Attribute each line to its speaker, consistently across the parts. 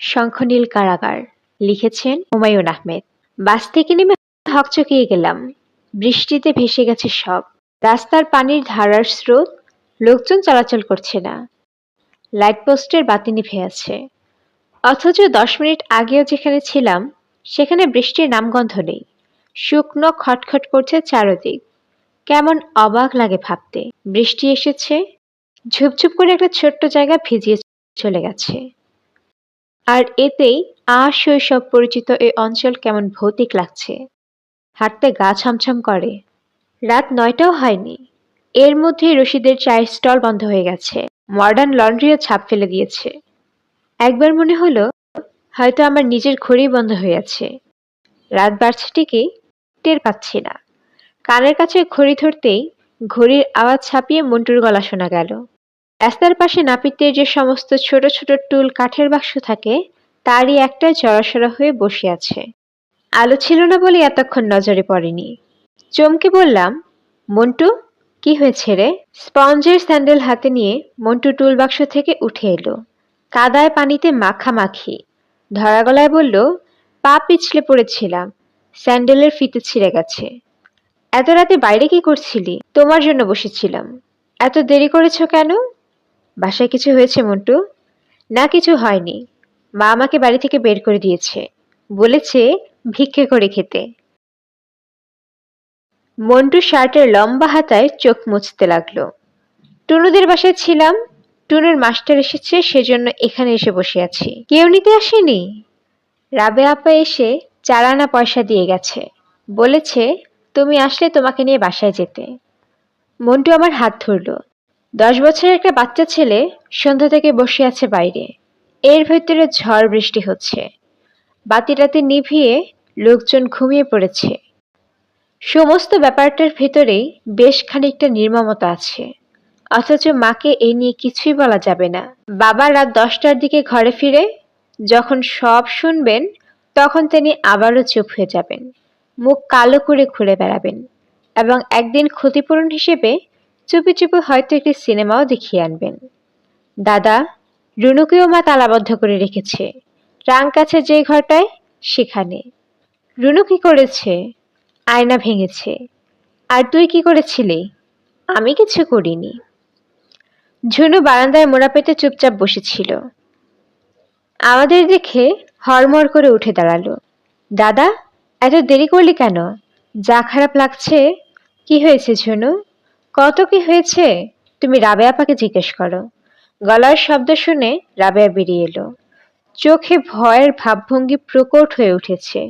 Speaker 1: শঙ্খনীল কারাগার। লিখেছেন হুমায়ুন আহমেদ। বাস থেকে নেমে হকচকিয়ে গেলাম। বৃষ্টিতে ভেসে গেছে সব। রাস্তার পানির ধারার স্রোত, লোকজন চলাচল করছে না। লাইট পোস্টের বাতি নিভে আছে। অথচ দশ মিনিট আগেও যেখানে ছিলাম, সেখানে বৃষ্টির নামগন্ধ নেই। শুকনো খটখট করছে চারদিক। কেমন অবাক লাগে ভাবতে। বৃষ্টি এসেছে। ঝুপঝুপ করে একটা ছোট্ট জায়গা ভিজিয়ে চলে গেছে। আর এতেই আ শৈশব পরিচিত এই অঞ্চল কেমন ভৌতিক লাগছে। হাঁটতে গা ছমছম করে। রাত নয়টাও হয়নি। এর মধ্যেই রশিদের চায়ের স্টল বন্ধ হয়ে গেছে। মডার্ন লন্ড্রিও ছাপ ফেলে দিয়েছে। একবার মনে হলো, হয়তো আমার নিজের ঘড়ি বন্ধ হয়ে আছে। রাত বাড়ছে ঠিকই, টের পাচ্ছি না। কানের কাছে ঘড়ি ধরতেই ঘড়ির আওয়াজ ছাপিয়ে মন্টুর গলা শোনা গেল। রাস্তার পাশে নাপিতের যে সমস্ত ছোট ছোট টুল কাঠের বাক্স থাকে, তারই একটা জড়সড় হয়ে বসে আছে। আলো ছিল না বলে এতক্ষণ নজরে পড়েনি। চমকে বললাম, মন্টু, কি হয়েছে রে? স্পঞ্জের স্যান্ডেল হাতে নিয়ে মন্টু টুল বাক্স থেকে উঠে এলো। কাদায় পানিতে মাখামাখি। ধরা গলায় বলল, পা পিছলে পড়েছিলাম। স্যান্ডেলের ফিতে ছিঁড়ে গেছে। এত রাতে বাইরে কি করছিলি? তোমার জন্য বসেছিলাম। এত দেরি করেছ কেন? বাসায় কিছু হয়েছে, মন্টু? না, কিছু হয়নি। মা আমাকে বাড়ি থেকে বের করে দিয়েছে। বলেছে ভিক্ষে করে খেতে। মন্টু শার্টের লম্বা হাতায় চোখ মুছতে লাগল। টুনুদের বাসায় ছিলাম। টুনুর মাস্টার এসেছে, সেজন্য এখানে এসে বসে আছি। কেউ নিতে আসেনি? রাবে আপা এসে চার আনা পয়সা দিয়ে গেছে। বলেছে, তুমি আসলে তোমাকে নিয়ে বাসায় যেতে। মন্টু আমার হাত ধরলো। দশ বছরের একটা বাচ্চা ছেলে সন্ধ্যা থেকে বসে আছে বাইরে। এর ভেতরে ঝড় বৃষ্টি হচ্ছে। বাতিটাতে নিভিয়ে লোকজন ঘুমিয়ে পড়েছে। সমস্ত ব্যাপারটার ভেতরেই বেশ খানিকটা নির্মমতা আছে। অথচ মাকে এই নিয়ে কিছুই বলা যাবে না। বাবা রাত দশটার দিকে ঘরে ফিরে যখন সব শুনবেন, তখন তিনি আবারও চুপ হয়ে যাবেন। মুখ কালো করে ঘুরে বেড়াবেন এবং একদিন ক্ষতিপূরণ হিসেবে চুপি চুপি হয়তো একটি সিনেমাও দেখিয়ে আনবেন। দাদা, রুনুকেও মা তালাবদ্ধ করে রেখেছে। ট্রাঙ্ক কাছে যে ঘরটায়, সেখানে। রুনু কি করেছে? আয়না ভেঙেছে। আর তুই কি করেছিলি? আমি কিছু করিনি। ঝুনু বারান্দায় মোড়া পেতে চুপচাপ বসেছিল। আমাদের দেখে হরমর করে উঠে দাঁড়াল। দাদা, এত দেরি করলি কেন? যা খারাপ লাগছে, কি হয়েছে ঝুনু? কত কি হয়েছে, তুমি রাবে আপাকে জিজ্ঞেস করো। গলার শব্দ শুনে রাবেয়া বেরিয়ে এলো। চোখে ভয়ের ভাবভঙ্গি প্রকট হয়ে উঠেছে।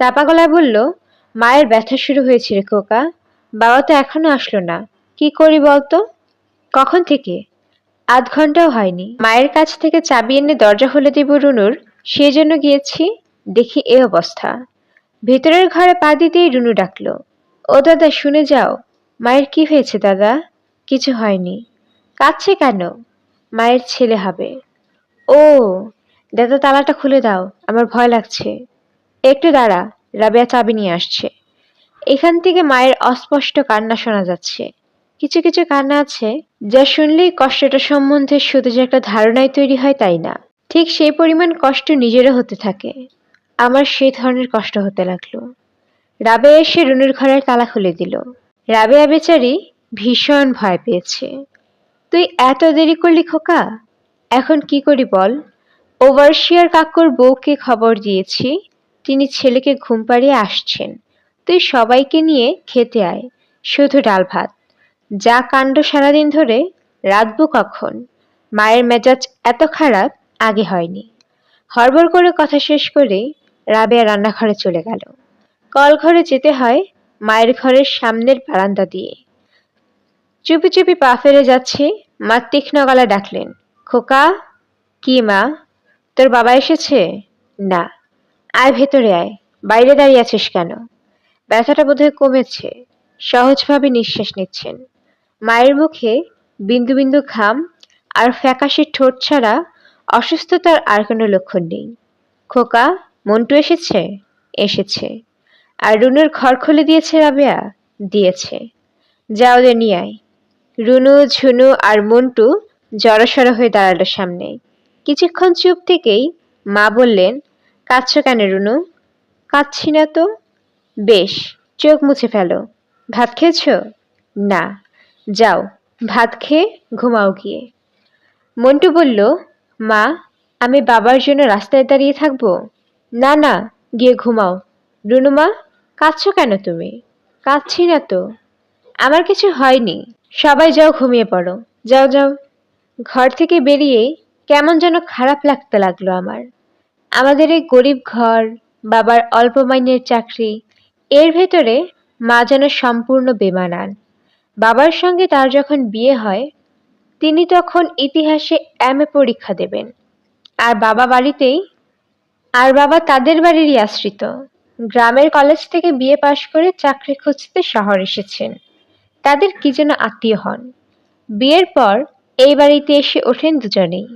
Speaker 1: চাপা গলায় বলল, মায়ের ব্যথা শুরু হয়েছে রে খোকা। বাবা তো এখনও আসলো না। কি করি বলতো? কখন থেকে? আধ ঘন্টাও হয়নি। মায়ের কাছ থেকে চাবি এনে দরজা খুলে দিব রুনুর। সেই জন্য গিয়েছি, দেখি এ অবস্থা। ভেতরের ঘরে পা দিতেই রুনু ডাকলো, ও দাদা, শুনে যাও। মায়ের কি হয়েছে, দাদা? কিছু হয়নি। কাঁদছে কেন? মায়ের ছেলে হবে। ও, দাদা, তালাটা খুলে দাও, আমার ভয় লাগছে। একটু দাঁড়া, রাবেয়া চাবি নিয়ে আসছে। এখান থেকে মায়ের অস্পষ্ট কান্না শোনা যাচ্ছে। কিছু কিছু কান্না আছে, যা শুনলেই কষ্টটা সম্বন্ধে শুধু যে একটা ধারণাই তৈরি হয় তাই না। ঠিক সেই পরিমাণ কষ্ট নিজেরও হতে থাকে। আমার সেই ধরনের কষ্ট হতে লাগল। রাবে এসে রুনুর ঘরের তালা খুলে দিল। রাবেয়া বেচারি ভীষণ ভয় পেয়েছে। তুই এত দেরি করলি খোকা? এখন কি করি বল? ওভারশিয়ার কাকুর বউকে খবর দিয়েছি, তিনি ছেলেকে ঘুম পাড়িয়ে আসছেন। তুই সবাইকে নিয়ে খেতে আয়, শুধু ডাল ভাত। যা কাণ্ড সারাদিন ধরে, রাতবো কখন? মায়ের মেজাজ এত খারাপ, আগে হয়নি। হড়বড় করে কথা শেষ করে রাবেয়া রান্নাঘরে চলে গেল। কল ঘরে যেতে হয় মায়ের ঘরের সামনের বারান্দা দিয়ে। চুপি চুপি পা ফেলে যাচ্ছে, মা তীক্ষ্ণ গলা ডাকলেন, খোকা, কি মা? তোর বাবা এসেছে? না। আয় ভেতরে আয়, বাইরে দাঁড়িয়ে আছিস কেন? ব্যথাটা বোধহয় কমেছে, সহজভাবে নিঃশ্বাস নিচ্ছেন। মায়ের মুখে বিন্দু বিন্দু ঘাম আর ফ্যাকাশে ঠোঁট ছাড়া অসুস্থতার আর কোনো লক্ষণ নেই। খোকা, মন্টু এসেছে? এসেছে। আর রুনুর ঘর খুলে দিয়েছে রাবেয়া? দিয়েছে। যা ওদের নিয়ে আয়। রুনু, ঝুনু আর মন্টু জড়সড় হয়ে দাঁড়াল সামনে। কিছুক্ষণ চুপ থেকেই মা বললেন, কাঁদছ কেন রুনু? কাঁদছি না তো। বেশ, চোখ মুছে ফেলো। ভাত খেয়েছ? না। যাও, ভাত খেয়ে ঘুমাও গিয়ে। মন্টু বলল, মা, আমি বাবার জন্য রাস্তায় দাঁড়িয়ে থাকব? না না, গিয়ে ঘুমাও। রুনুমা কাঁদছ কেন তুমি? কাঁদছি না তো। আমার কিছু হয়নি। সবাই যাও ঘুমিয়ে পড়ো। যাও যাও। ঘর থেকে বেরিয়ে কেমন যেন খারাপ লাগতে লাগল আমার। আমাদের এই গরিব ঘর, বাবার অল্প মাইনের চাকরি, এর ভেতরে মা যেন সম্পূর্ণ বেমানান। বাবার সঙ্গে তার যখন বিয়ে হয়, তিনি তখন ইতিহাসে এম এ পরীক্ষা দেবেন। আর বাবা বাড়িতেই, আর বাবা তাদের বাড়িরই আশ্রিত। গ্রামের কলেজ থেকে বিয়ে পাশ করে চাকরি খুঁজতে শহর এসেছেন। তাদের কি যেন আত্মীয় হন। বিয়ের পর এই বাড়িতে এসে ওঠেন দুজনেই।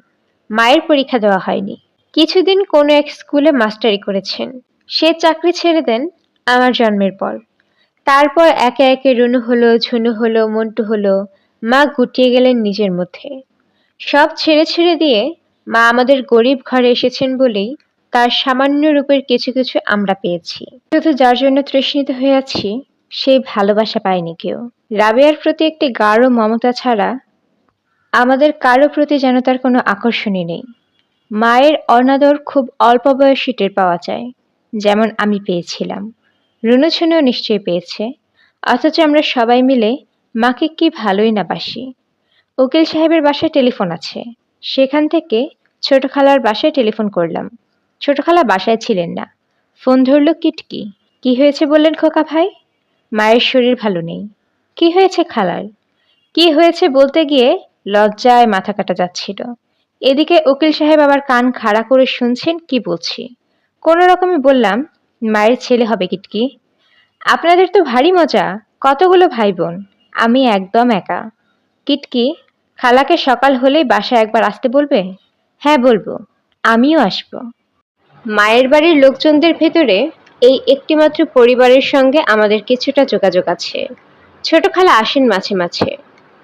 Speaker 1: মায়ের পরীক্ষা দেওয়া হয়নি। কিছুদিন কোনো এক স্কুলে মাস্টারি করেছেন। সে চাকরি ছেড়ে দেন আমার জন্মের পর। তারপর একে একে রুনু হলো, ঝুনু হলো, মন্টু হলো, মা গুটিয়ে গেলেন নিজের মধ্যে। সব ছেড়ে ছেড়ে দিয়ে মা আমাদের গরিব ঘরে এসেছেন বলেই তার সামান্য রূপের কিছু কিছু আমরা পেয়েছি। শুধু যার জন্য তৃষ্ণিত হয়ে আছি সেই ভালোবাসা পায়নি কেউ। রাবেয়ার প্রতি একটি গাঢ় মমতা ছাড়া আমাদের কারও প্রতি যেন তার কোনো আকর্ষণই নেই। মায়ের অনাদর খুব অল্প বয়সী টের পাওয়া যায়, যেমন আমি পেয়েছিলাম। রুনুছুনুও নিশ্চয়ই পেয়েছে। অথচ আমরা সবাই মিলে মাকে কি ভালোই না বাসি। উকিল সাহেবের বাসায় টেলিফোন আছে। সেখান থেকে ছোট খালার বাসায় টেলিফোন করলাম। ছোট খালা বাসায় ছিলেন না। ফোন ধরল কিটকি। কি হয়েছে বললেন খোকা ভাই? মায়ের শরীর ভালো নেই। কি হয়েছে খালার? কি হয়েছে বলতে গিয়ে লজ্জায় মাথা কাটা যাচ্ছিল। এদিকে উকিল সাহেব আবার কান খাড়া করে শুনছেন কি বলছি। কোনো রকমে বললাম, মায়ের ছেলে হবে কিটকি। আপনাদের তো ভারী মজা, কতগুলো ভাই বোন আমি একদম একা। কিটকি, খালাকে সকাল হলেই বাসায় একবার আসতে বলবে? হ্যাঁ বলব। আমিও আসব। মায়ের বাড়ির লোকজনদের ভেতরে এই একটিমাত্র পরিবারের সঙ্গে আমাদের কিছুটা যোগাযোগ আছে। ছোট খালা আসেন মাঝে মাঝে।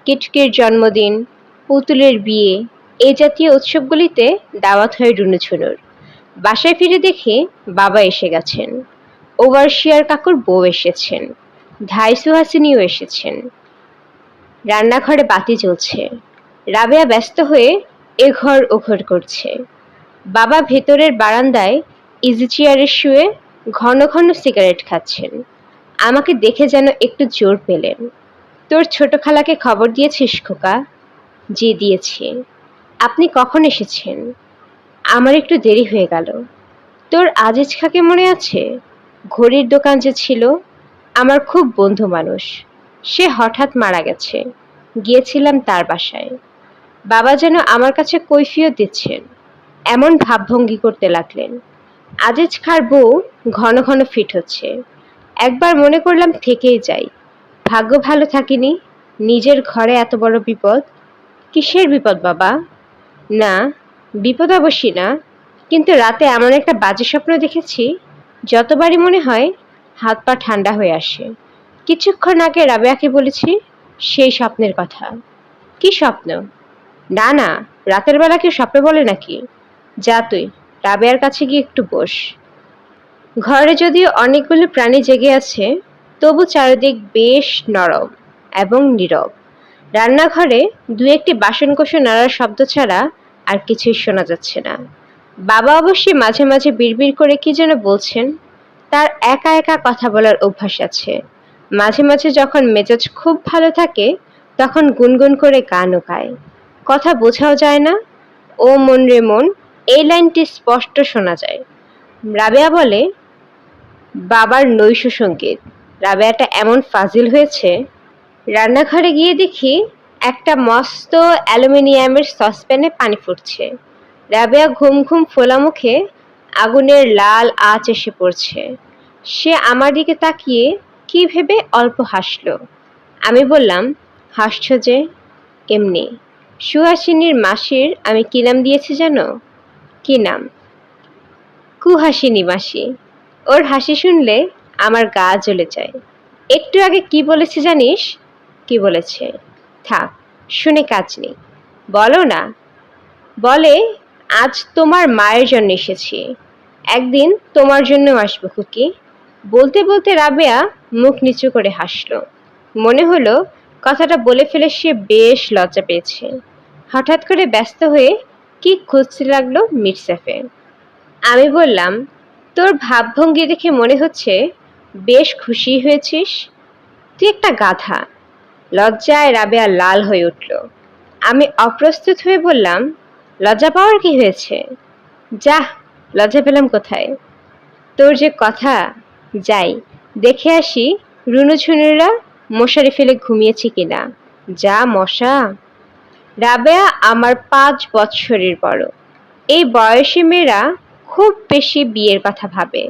Speaker 1: কিটকির জন্মদিন, পুতুলের বিয়ে এই জাতীয় উৎসবগুলিতে দাওয়াত হয় রুনুঝুনুর বাসায় ফিরে দেখে বাবা এসে গেছেন। ওভারশিয়ার কাকুর বউ এসেছেন। ধাই সুহাসিনীও এসেছেন। রান্নাঘরে বাতি জ্বলছে। রাবেয়া ব্যস্ত হয়ে এ ঘর ও ঘর করছে। বাবা ভেতরের বারান্দায় ইজি চেয়ারে শুয়ে ঘন ঘন সিগারেট খাচ্ছেন। আমাকে দেখে যেন একটু জোর পেলেন। তোর ছোট খালাকে খবর দিয়েছিস খোকা? জি দিয়েছি। আপনি কখন এসেছেন? আমার একটু দেরি হয়ে গেল। তোর আজিজ খাকে মনে আছে? ঘড়ির দোকান যে ছিল, আমার খুব বন্ধু মানুষ। সে হঠাৎ মারা গেছে। গিয়েছিলাম তার বাসায়। বাবা যেন আমার কাছে কৈফিয়ত দিচ্ছেন। এমন ভাবভঙ্গি করতে লাগলেন। আজিজ খার বউ ঘন ঘন ফিট হচ্ছে। একবার মনে করলাম থেকেই যাই। ভাগ্য ভালো থাকিনি। নিজের ঘরে এত বড় বিপদ। কিসের বিপদ বাবা? না, বিপদ অবশ্যই না। কিন্তু রাতে এমন একটা বাজে স্বপ্ন দেখেছি, যতবারই মনে হয় হাত পা ঠান্ডা হয়ে আসে। কিছুক্ষণ আগে রাবেয়াকে বলেছি, সেই স্বপ্নের কথা। কি স্বপ্ন? না না, রাতের বেলা কেউ স্বপ্নে বলে নাকি? যা তুই, রাবেয়ার কাছে গিয়ে একটু বস। ঘরে যদিও অনেকগুলো প্রাণী জেগে আছে, তবু চারিদিক বেশ নরম এবং নীরব। রান্নাঘরে দু একটি বাসনকোষণ নাড়ার শব্দ ছাড়া আর কিছুই শোনা যাচ্ছে না। বাবা অবশ্যই মাঝে মাঝে বিড়বিড় করে কি যেন বলছেন, তার একা একা কথা বলার অভ্যাস আছে। মাঝে মাঝে যখন মেজাজ খুব ভালো থাকে, তখন গুনগুন করে গানও গায়। কথা বোঝাও যায় না, ও মন রে মন এই লাইনটি স্পষ্ট শোনা যায়। রাবেয়া বলে, বাবার নৈশ সংগীত। রাবেয়াটা এমন ফাজিল হয়েছে। রান্নাঘরে গিয়ে দেখি একটা মস্ত অ্যালুমিনিয়ামের সসপ্যানে পানি ফুটছে। রাবেয়া ঘুম ঘুম ফোলা মুখে আগুনের লাল আঁচ এসে পড়ছে। সে আমার দিকে তাকিয়ে কি ভেবে অল্প হাসলো। আমি বললাম, হাসছ যে এমনি সুহাসিনীর মাসির আমি কি নাম দিয়েছি জানো? কি নাম? কুহাসিনী মাসি ওর হাসি শুনলে আমার গা জ্বলে যায়। একটু আগে কি বলেছে জানিস? কি বলেছে? থাক, শুনে কাজ নেই। বলো না। বলে,
Speaker 2: আজ তোমার মায়ের জন্য এসেছি। একদিন তোমার জন্য আসব খুকি। বলতে বলতে রাবেয়া মুখ নিচু করে হাসলো। মনে হলো কথাটা বলে ফেলে সে বেশ লজ্জা পেয়েছে। হঠাৎ করে ব্যস্ত হয়ে কি খুঁজতে লাগল মির্সাফে আমি বললাম, তোর ভাবভঙ্গি দেখে মনে হচ্ছে বেশ খুশি হয়েছিস? তুই একটা গাধা। লজ্জায় রাবেয়া লাল হয়ে উঠল। আমি অপ্রস্তুত হয়ে বললাম, লজ্জা পাওয়ার কি হয়েছে? যা লজ্জা পেলাম কোথায়? তোর যে কথা, যাই, দেখে আসি রুনুঝুনুরা মশারি ফেলে ঘুমিয়েছে কিনা। যা মশা রাবেয়া আমার পাঁচ বৎসরের বড়। এই বয়সী মেয়েরা খুব বেশি বিয়ের কথা ভাবে।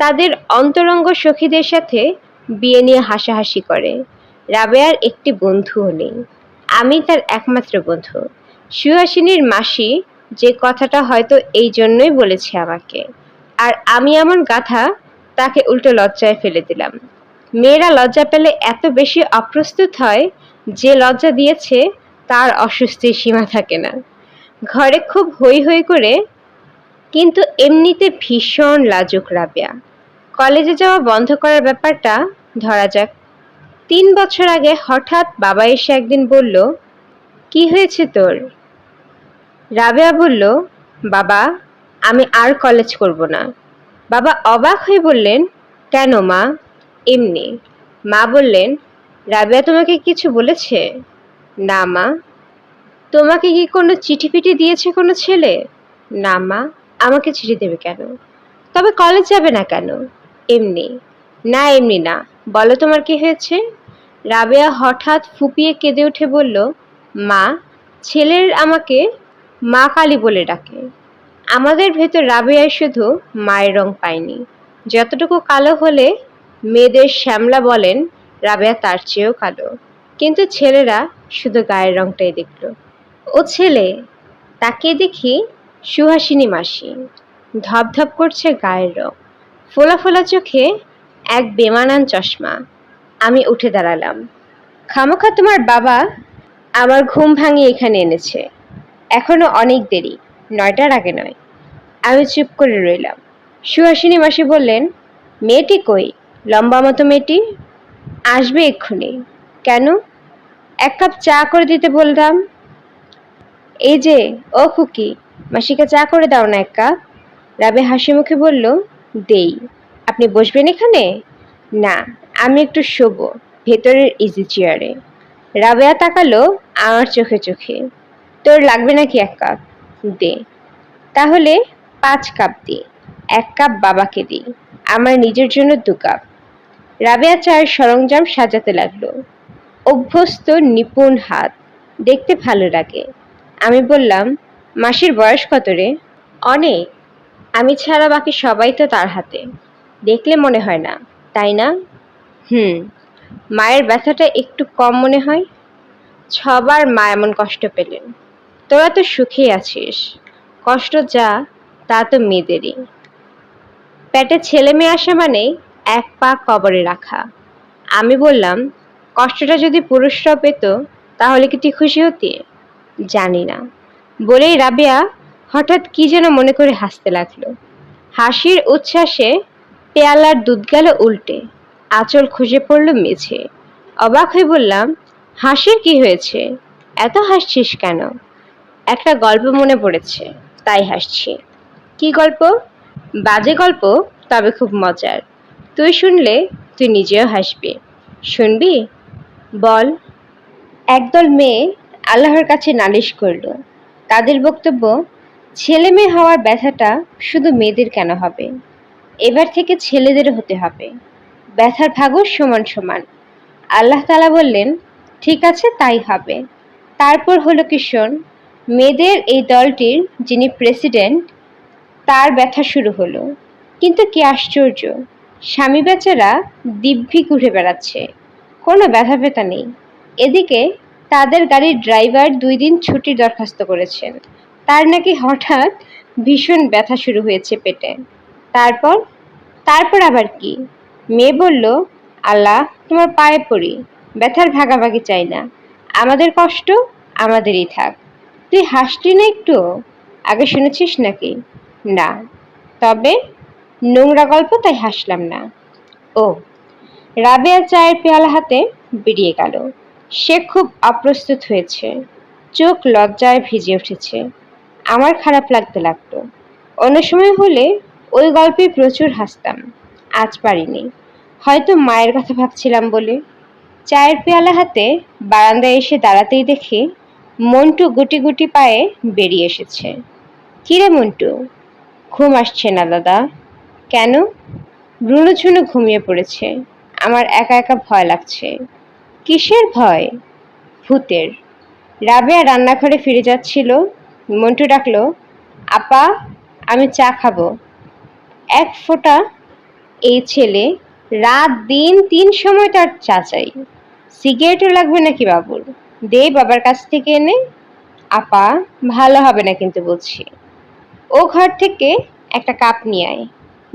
Speaker 2: তাদের অন্তরঙ্গ সখীদের সাথে বিয়ে নিয়ে হাসাহাসি করে। রাবেয়ার একটি বন্ধুও নেই। আমি তার একমাত্র বন্ধু। সুহাসিনীর মাসি যে কথাটা হয়তো এই জন্যই বলেছে আমাকে। আর আমি এমন গাথা তাকে উল্টো লজ্জায় ফেলে দিলাম। মেয়েরা লজ্জা পেলে এত বেশি অপ্রস্তুত হয় যে লজ্জা দিয়েছে তার অস্বস্তির সীমা থাকে না। ঘরে খুব হই হই করে, কিন্তু এমনিতে ভীষণ লাজুক রাবেয়া। কলেজে যাওয়া বন্ধ করার ব্যাপারটা ধরা যাক। তিন বছর আগে হঠাৎ বাবা এসে একদিন বলল, কি হয়েছে তোর? রাবেয়া বলল, বাবা, আমি আর কলেজ করব না। বাবা অবাক হয়ে বললেন, কেন মা? এমনি। মা বললেন, রাবেয়া তোমাকে কিছু বলেছে? না, মা। তোমাকে কি কোনো চিঠি ফিটি দিয়েছে কোনো ছেলে? না, মা। আমাকে চিঠি দেবে কেন? তবে কলেজ যাবে না কেন? এমনি। না এমনি না। বলো তোমার কি হয়েছে? রাবেয়া হঠাৎ ফুপিয়ে কেঁদে উঠে বলল, মা, ছেলের আমাকে মা কালী বলে ডাকে। আমাদের ভেতর রাবেয়ায় শুধু মায়ের রং পায়নি। যতটুকু কালো হলে মেয়েদের শ্যামলা বলেন, রাবেয়া তার চেয়েও কালো। কিন্তু ছেলেরা শুধু গায়ের রংটাই দেখল। ও ছেলে তাকে দেখি সুহাসিনী মাসি ধপধপ করছে গায়ের রং। ফোলা ফোলা চোখে এক বেমানান চশমা। আমি উঠে দাঁড়ালাম। খামোখা তোমার বাবা আমার ঘুম ভাঙিয়ে এখানে এনেছে। এখনও অনেক দেরি, নয়টার আগে নয়। আমি চুপ করে রইলাম। সুহাসিনী মাসি বললেন, মেয়েটি কই? লম্বা মতো মেয়েটি? আসবে এক্ষুনি। কেন? এক কাপ চা করে দিতে বললাম। এই যে, ও খুকি, মাসিকে চা করে দাও না এক কাপ। রাবে হাসি মুখে বলল, দেই। আপনি বসবেন এখানে? না, আমি একটু শোবো, ভেতরের ইজি চেয়ারে রাবেয়া তাকালো আমার চোখে চোখে। তোর লাগবে নাকি এক কাপ? দে। তাহলে পাঁচ কাপ দি, এক কাপ বাবাকে দিই আমার নিজের জন্য দু কাপ। রাবেয়া চায়ের সরঞ্জাম সাজাতে লাগল। অভ্যস্ত নিপুণ হাত। দেখতে ভালো লাগে। আমি বললাম, মাসির বয়স কত রে? অনেক আমি ছাড়া বাকি সবাই তো তার হাতে। দেখলে মনে হয় না, তাই না? হুম, মায়ের ব্যথাটা একটু কম মনে হয়? ছবার মা এমন কষ্ট পেলেন। তোরা তো সুখী আছিস। কষ্ট যা, তা তো মেয়েদেরই। পেটে ছেলে মেয়ে আসা মানে এক পা কবরে রাখা। আমি বললাম কষ্টটা যদি পুরুষরা পেত, তাহলে কি তুই খুশি হতি? জানি না। বলেই রাবেয়া হঠাৎ কি যেন মনে করে হাসতে লাগল। হাসির উচ্ছ্বাসে পেয়ালার দুধ গেল উল্টে। আঁচল খুঁজে পড়ল মেঝে। অবাক হয়ে বললাম, হাসির কি হয়েছে? এত হাসছিস কেন? একটা গল্প মনে পড়েছে, তাই হাসছি। কি গল্প? বাজে গল্প, তবে খুব মজার। তুই শুনলে তুই নিজেও হাসবি। শুনবি? বল। একদল মেয়ে আল্লাহর কাছে নালিশ করল। তাদের বক্তব্য, ছেলে মেয়ে হওয়ার ব্যথাটা শুধু মেয়েদের কেন হবে? এবার থেকে ছেলেদের হতে হবে। ব্যথার ভাগও সমান সমান। আল্লাহ তালা বললেন, ঠিক আছে, তাই হবে। তারপর হলো কি শোন, মেয়েদের এই দলটির যিনি প্রেসিডেন্ট, তার ব্যথা শুরু হলো। কিন্তু কি আশ্চর্য স্বামী বেচারা দিব্যি ঘুরে বেড়াচ্ছে। কোনো ব্যথা ব্যথা নেই। এদিকে তাদের গাড়ির ড্রাইভার দুই দিন ছুটির দরখাস্ত করেছেন। তার নাকি হঠাৎ ভীষণ ব্যথা শুরু হয়েছে পেটে। তারপর তারপর আবার কি? মেয়ে বলল, আল্লাহ, তোমার পায়ে পড়ি, ব্যথার ভাগাভাগি চাই না। আমাদের কষ্ট আমাদেরই থাক। তুই হাসলি না একটু? আগে শুনেছিস নাকি? না। তবে নোংরা গল্প তাই হাসলাম না। ও রাবেয়া চায়ের পেয়ালা হাতে বেরিয়ে গেল। সে খুব অপ্রস্তুত হয়েছে। চোখ লজ্জায় ভিজে উঠেছে। আমার খারাপ লাগতে লাগতো অন্য সময় হলে ওই গল্পে প্রচুর হাসতাম। আজ পারিনি। হয়তো মায়ের কথা ভাবছিলাম বলে। চায়ের পেয়ালা হাতে বারান্দায় এসে দাঁড়াতেই দেখি মন্টু গুটি গুটি পায়ে বেরিয়ে এসেছে। কিরে মন্টু, ঘুম আসছে না দাদা? কেন? ব্রুনো ঝুনু ঘুমিয়ে পড়েছে। আমার একা একা ভয় লাগছে। কিসের ভয়? ভূতের। রাবেয়া রান্নাঘরে ফিরে যাচ্ছিল। মন্টু ডাকলো, আপা, আমি চা খাব। এক ফোঁটা এই ছেলে রাত দিন তিন সময় তার চা চাই। সিগারেটও লাগবে নাকি বাবুর? দে বাবার কাছ থেকে এনে। আপা, ভালো হবে না কিন্তু বলছি। ও ঘর থেকে একটা কাপ নিয়ে আয়।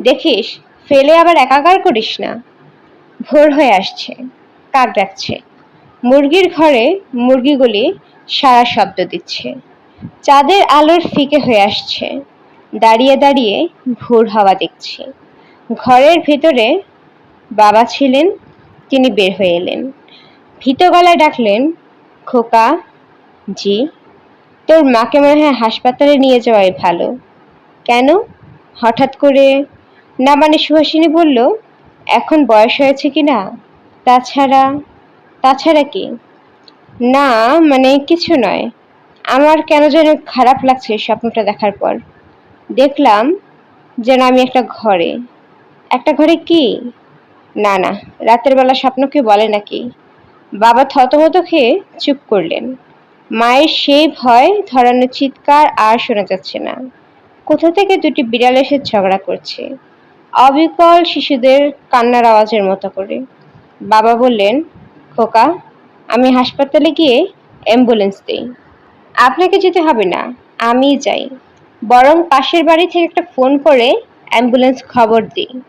Speaker 2: দেখিস, ফেলে আবার একাকার করিস না। ভোর হয়ে আসছে, কাক ডাকছে। মুরগির ঘরে মুরগিগুলি সারা শব্দ দিচ্ছে। চাঁদের আলোর ফিকে হয়ে আসছে, দাঁড়িয়ে দাঁড়িয়ে ভোর হাওয়া দেখছি। ঘরের ভেতরে বাবা ছিলেন, তিনি বের হয়ে এলেন। ভীত গলায় ডাকলেন, খোকা, জি, তোর মাকে মনে হয় হাসপাতালে নিয়ে যাওয়াই ভালো। কেন? হঠাৎ করে না মানে সুহাসিনী বলল এখন বয়স হয়েছে কি না তাছাড়া তাছাড়া কি? না মানে কিছু নয়। আমার কেন যেন খারাপ লাগছে স্বপ্নটা দেখার পর। দেখলাম যেন আমি একটা ঘরে। একটা ঘরে কি? না না, রাতের বেলা স্বপ্ন কেউ বলে নাকি? বাবা থতমত খেয়ে চুপ করলেন। মায়ের সেই ভয় ধরানো চিৎকার আর শোনা যাচ্ছে না। কোথা থেকে দুটি বিড়াল এসে ঝগড়া করছে? অবিকল শিশুদের কান্নার আওয়াজের মতো করে। বাবা বললেন, খোকা, আমি হাসপাতালে গিয়ে অ্যাম্বুলেন্স দিই। আপনাকে যেতে হবে না আমিই যাই। বরং পাশের বাড়ি থেকে একটা ফোন করে অ্যাম্বুলেন্স খবর দিই।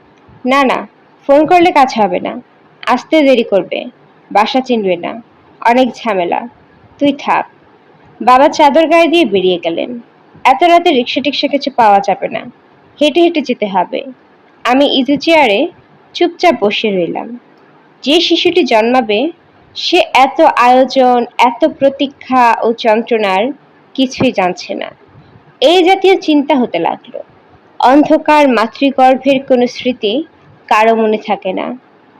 Speaker 2: না না, ফোন করলে কাজ হবে না। আসতে দেরি করবে, বাসা চিনবে না, অনেক ঝামেলা। তুই থাক। বাবা চাদর গায়ে দিয়ে বেরিয়ে গেলেন। এত রাতে রিক্সা টিক্সা কিছু পাওয়া যাবে না। হেঁটে হেঁটে যেতে হবে। আমি ইজি চেয়ারে চুপচাপ বসে রইলাম। যে শিশুটি জন্মাবে, সে এত আয়োজন, এত প্রতীক্ষা ও যন্ত্রণার কিছুই জানছে না। এই জাতীয় চিন্তা হতে লাগল। অন্ধকার মাতৃগর্ভের কোনো স্মৃতি কারও মনে থাকে না।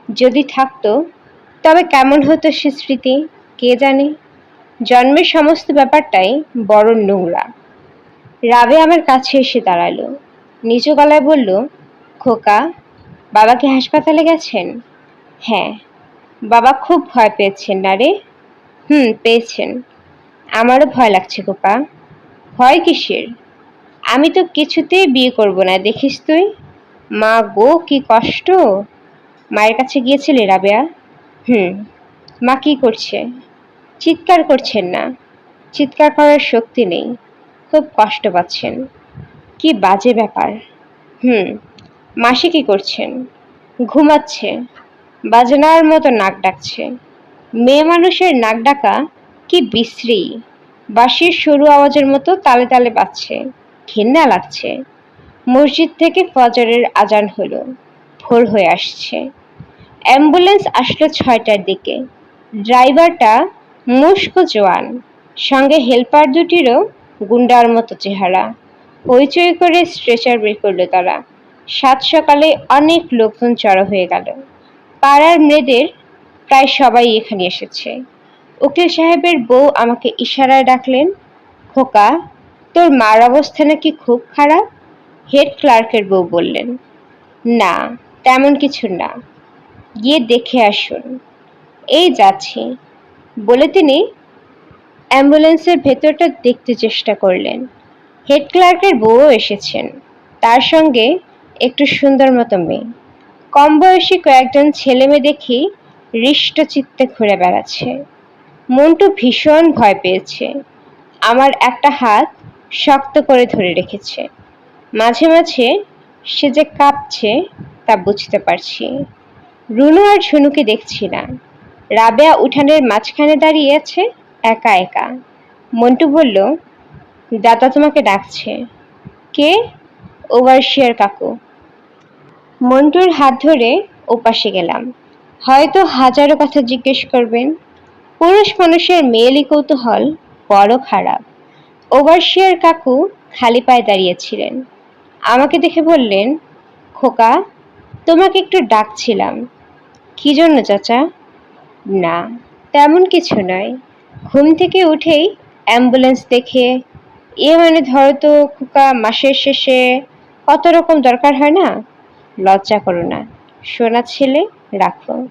Speaker 2: যদি থাকতো, তবে কেমন হতো সে স্মৃতি, কে জানে? জন্মের সমস্ত ব্যাপারটাই বড় নোংরা। রাবে আমার কাছে এসে দাঁড়াল। নিচু গলায় বলল খোকা, বাবা কি হাসপাতালে গেছেন? হ্যাঁ বাবা খুব ভয় পেয়েছেন না রে? হুম, পেয়েছেন। আমারও ভয় লাগছে খোকা। ভয় কিসের? আমি তো কিছুতেই বিয়ে করব না, দেখিস তুই? মা গো, কি কষ্ট! মায়ের কাছে গিয়েছিলে রাবেয়া? হুম, মা কি করছে? চিৎকার করছেন না। চিৎকার করার শক্তি নেই। খুব কষ্ট পাচ্ছেন। কি বাজে ব্যাপার। হুম মাসি কি করছেন ঘুমাচ্ছে। বাজনার মতো নাক ডাকছে। মেয়ে মানুষের নাক ডাকা কি বিশ্রী। বাঁশির সরু আওয়াজের মতো তালে তালে বাজছে। ঘেন্না লাগছে। মসজিদ থেকে ফজরের আজান হলো। ভোর হয়ে আসছে। অ্যাম্বুলেন্স আসলো ছয়টার দিকে। ড্রাইভারটা মুস্কো জোয়ান। সঙ্গে হেল্পার দুটিরও গুন্ডার মতো চেহারা। হইচই করে স্ট্রেচার বের করল তারা। সাত সকালে অনেক লোকজন জড়ো হয়ে গেল। পাড়ার মেয়েদের প্রায় সবাই এখানে এসেছে। উকিল সাহেবের বউ আমাকে ইশারায় ডাকলেন, খোকা, তোর মার অবস্থা নাকি খুব খারাপ? হেড ক্লার্কের বউ বললেন, না, তেমন কিছু না, গিয়ে দেখে আসুন। এই যাচ্ছি। বলে তিনি অ্যাম্বুলেন্সের ভেতরটা দেখতে চেষ্টা করলেন। হেড ক্লার্কের বউও এসেছেন। তার সঙ্গে একটু সুন্দর মতো মেয়ে। কম বয়সী কয়েকজন ছেলে মেয়ে দেখি হৃষ্ট চিত্তে ঘুরে বেড়াচ্ছে। মনটু ভীষণ ভয় পেয়েছে। আমার একটা হাত শক্ত করে ধরে রেখেছে। মাঝে মাঝে সে যে কাঁপছে তা বুঝতে পারছি। রুনু আর ঝুনুকে দেখছি না। রাবেয়া উঠানের মাঝখানে দাঁড়িয়ে আছে একা একা। মন্টু বলল, দাদা তোমাকে ডাকছে। কে? ওভারশিয়ার কাকু। মন্টুর হাত ধরে ওপাশে গেলাম। হয়তো হাজারো কথা জিজ্ঞেস করবেন। পুরুষ মানুষের মেয়েলি কৌতূহল বড় খারাপ। ওভারশিয়ার কাকু খালি পায়ে দাঁড়িয়েছিলেন আমাকে দেখে বললেন, খোকা, তোমাকে একটু ডাকছিলাম। কি জন্য চাচা? না, তেমন কিছু নয়। ঘুম থেকে উঠেই অ্যাম্বুলেন্স দেখে, এ মানে ধরো তো খোকা, মাসের শেষে কত রকম দরকার হয় না। লজ্জা করো না। সোনা ছেলে, রাখো।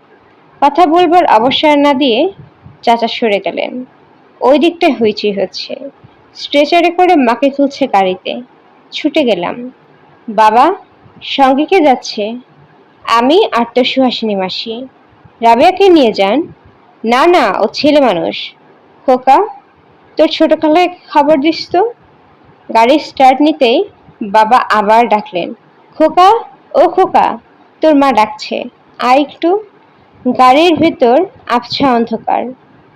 Speaker 2: কথা বলবার অবসর না দিয়ে চাচা সরে গেলেন। ওই দিকটায় হইচই হচ্ছে। স্ট্রেচারে করে মাকে তুলছে গাড়িতে। ছুটে গেলাম। বাবা, সঙ্গে কে যাচ্ছে? আমি আর তোর সুহাসিনী মাসি। রাবেয়াকে নিয়ে যান? না না, ও ছেলে মানুষ। খোকা, তোর ছোট খালায় খবর দিস তো? গাড়ি স্টার্ট নিতেই বাবা আবার ডাকলেন, খোকা, ও খোকা, তোর মা ডাকছে। আয় একটু গাড়ির ভেতর আবছা অন্ধকার।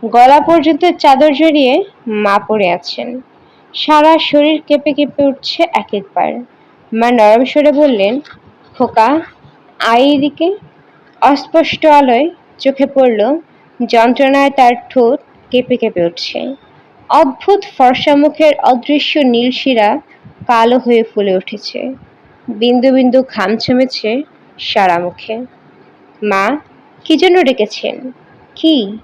Speaker 2: গলা পর্যন্ত চাদর জড়িয়ে মা পড়ে আছেন। সারা শরীর কেঁপে কেঁপে উঠছে এক একবার মা নরম সরে বললেন, খোকা, আয় এদিকে। অস্পষ্ট আলোয় চোখে পড়ল, যন্ত্রণায় তার ঠোঁট কেঁপে কেঁপে উঠছে। অদ্ভুত ফর্সা মুখের অদৃশ্য নীল শিরা কালো হয়ে ফুলে উঠেছে। বিন্দু বিন্দু ঘাম ছমেছে সারা মুখে। মা, কি জন্য ডেকেছেন? কি?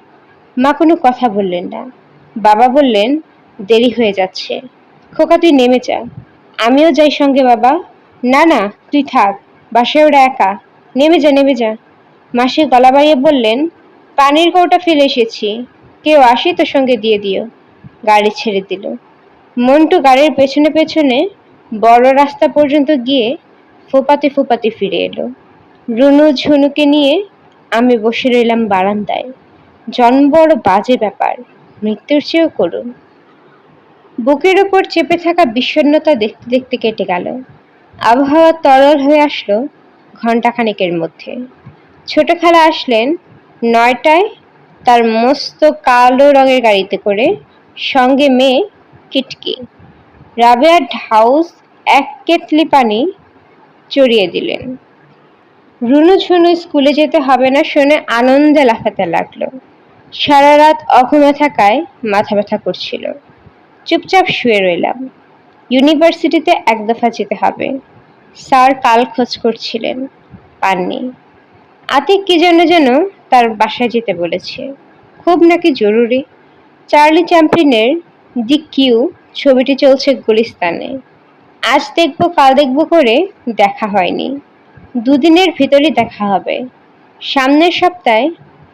Speaker 2: মা কোনো কথা বললেন না। বাবা বললেন, দেরি হয়ে যাচ্ছে। খোকা, তুই নেমে যা। আমিও যাই সঙ্গে, বাবা। না না, তুই থাক। বাসায় ওরা একা। নেমে যা নেমে যা। মাসি গলা বাড়িয়ে বললেন, পানির কৌটা ফেলে এসেছি। কেউ আসি তোর সঙ্গে দিয়ে দিও। গাড়ি ছেড়ে দিল। মন্টু গাড়ির পেছনে পেছনে বড় রাস্তা পর্যন্ত গিয়ে ফোপাতে ফোপাতে ফিরে এলো। রুনু ঝুনুকে নিয়ে আমি বসে রইলাম বারান্দায়। জন্ম বড় বাজে ব্যাপার, মৃত্যুর চেয়েও করুন বুকের ওপর চেপে থাকা বিষণ্ণতা দেখতে দেখতে কেটে গেল। আবহাওয়া তরল হয়ে আসলো ঘন্টাখানেকের মধ্যে। ছোট খালা আসলেন নয়টায় তার মস্ত কালো রঙের গাড়িতে করে সঙ্গে মেয়ে কিটকি রাবেয়ার ঢাউস এক কেটলি পানি চড়িয়ে দিলেন। রুনু ঝুনু স্কুলে যেতে হবে না শুনে আনন্দে লাফাতে লাগল। সারা রাত অঘুমে থাকায় মাথা ব্যথা করছিল। চুপচাপ শুয়ে রইলাম। ইউনিভার্সিটিতে এক দফা যেতে হবে। স্যার কাল খোঁজ করছিলেন, পাননি। আতিক কি জন্য যেন তার বাসায় যেতে বলেছে। খুব নাকি জরুরি। চার্লি চ্যাম্পিনের দি কিউ, ছবিটি চলছে গুলিস্তানে। আজ দেখব, কাল দেখব করে দেখা হয়নি। দুদিনের ভিতরই দেখা হবে। সামনের সপ্তাহে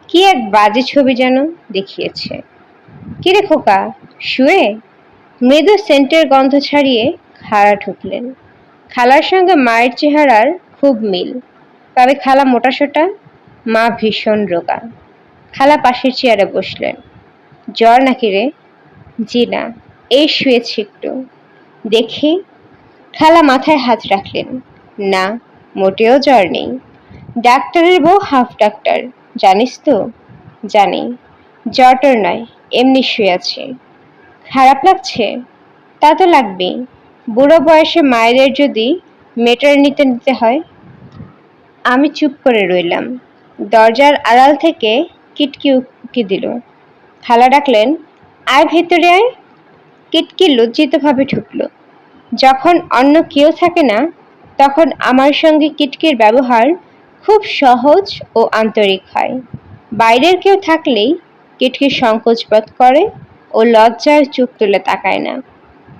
Speaker 2: কি এক বাজে ছবি যেন দেখিয়েছে। কিরে খোকা, শুয়ে? মৃদু সেন্টের গন্ধ ছাড়িয়ে খাড়া ঢুকলেন। খালার সঙ্গে মায়ের চেহারার খুব মিল। তবে খালা মোটাসোটা, মা ভীষণ রোগা। খালা পাশের চেয়ারে বসলেন। জ্বর নাকি রে? জি না, এই শুয়েছি একটু। দেখি, খালা মাথায় হাত রাখলেন। না, মোটেও জ্বর নেই। ডাক্তারের বউ হাফ ডাক্তার, জানিস তো? জানি, জ্বরটর নয়, এমনি শুয়ে আছে। খারাপ লাগছে? তা তো লাগবেই। বুড়ো বয়সে মায়েদের যদি মেটার নিতে নিতে হয়? আমি চুপ করে রইলাম। দরজার আড়াল থেকে কিটকি উকি দিল। খালা ডাকলেন আয় ভেতরে আয়। কিটকি লজ্জিতভাবে ঢুকলো যখন অন্য কেউ থাকে না, তখন আমার সঙ্গে কিটকির ব্যবহার খুব সহজ ও আন্তরিক হয়। বাইরের কেউ থাকলেই কিটকি সংকোচ বোধ করে ও লজ্জায় চোখ তুলে তাকায় না।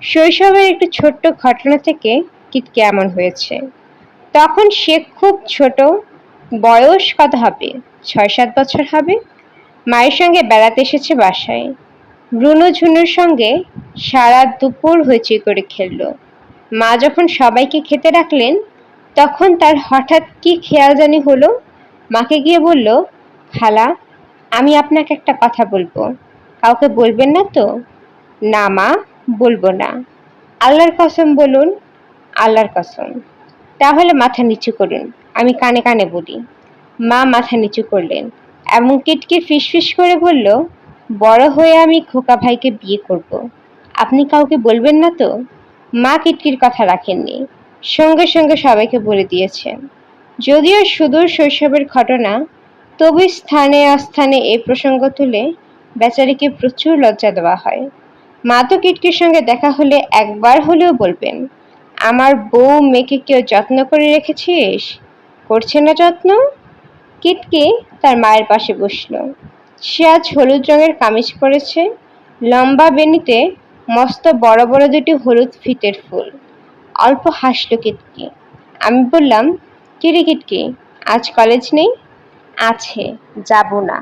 Speaker 2: শৈশবের একটু ছোট্ট ঘটনা থেকে কিটকি এমন হয়েছে। তখন সে খুব ছোট, বয়স কত হবে? ছয় সাত বছর হবে? মায়ের সঙ্গে বেড়াতে এসেছে বাসায়। ব্রুনো ঝুনুর সঙ্গে সারা দুপুর হইচই করে খেললো। মা যখন সবাইকে খেতে রাখলেন তখন তার হঠাৎ কি খেয়াল জানি হলো? মাকে গিয়ে বলল, খালা, আমি আপনাকে একটা কথা বলব। কাউকে বলবেন না তো? না মা, বলব না। আল্লাহর কসম বলুন, আল্লাহর কসম। তাহলে মাথা নিচু করুন, আমি কানে কানে বলি। মা মাথা নিচু করলেন, এবং কিটকির ফিসফিস করে বলল বড় হয়ে আমি খোকা ভাইকে বিয়ে করব। আপনি কাউকে বলবেন না তো? মা কিটকির কথা রাখেননি। সঙ্গে সঙ্গে সবাইকে বলে দিয়েছেন। যদিও সুদূর শৈশবের ঘটনা, তবু স্থানে অস্থানে এই প্রসঙ্গ তুলে বেচারিকে প্রচুর লজ্জা দেওয়া হয়। মা তো কিটকির সঙ্গে দেখা হলে একবার হলেও বলবেন, আমার বউ মেয়েকে কেউ যত্ন করে রেখেছিস? করছে না যত্ন? কিটকি তার মায়ের পাশে বসল। সে আজ হলুদ রঙের কামিজ পরেছে। লম্বা বেনিতে মস্ত বড় বড় দুটি হলুদ ফিতের ফুল। অল্প হাসল কিটকি। আমি বললাম, কিরে কিটকি, আজ কলেজ নেই? আছে, যাব না।